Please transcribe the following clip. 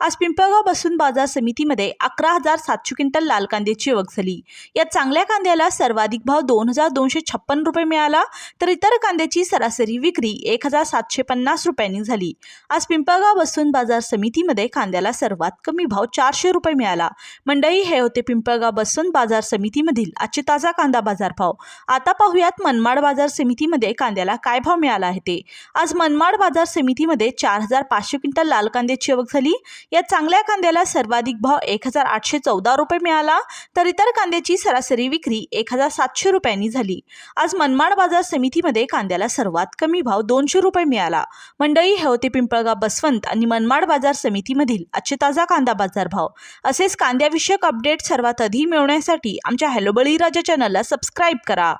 आज पिंपळगाव बसून बाजार समितीमध्ये अकरा हजार सातशे क्विंटल लाल कांद्याची आवक झाली. या चांगल्या कांद्याला सर्वाधिक भाव दोन हजार दोनशे छप्पन रुपये मिळाला तर इतर कांद्याची सरासरी विक्री एक हजार सातशे पन्नास रुपयांनी झाली. आज पिंपळगाव बसून बाजार समितीमध्ये कांद्याला सर्वात कमी भाव चारशे रुपये मिळाला. मंडळी हे होते पिंपळगाव बसून बाजार समितीमधील आजचे ताजा कांदा बाजार भाव आता पाहूयात मनमाड बाजार समितीमध्ये कांद्याला काय भाव मिळाला आहे ते. आज मनमाड बाजार समितीमध्ये चार हजार पाचशे क्विंटल लाल कांद्याची आवक झाली. या चांगल्या कांद्याला सर्वाधिक भाव एक हजार आठशे चौदा रुपये मिळाला तर इतर कांद्याची सरासरी विक्री एक हजार सातशे रुपयांनी झाली. आज मनमाड बाजार समितीमध्ये कांद्याला सर्वात कमी भाव दोनशे रुपये मिळाला. मंडई हे होते पिंपळगाव बसवंत आणि मनमाड बाजार समितीमधील आजचे ताजा कांदा बाजार भाव. असेच कांद्याविषयक अपडेट सर्वात आधी मिळवण्यासाठी आमच्या हॅलोबळी राजा चॅनलला सबस्क्राईब करा.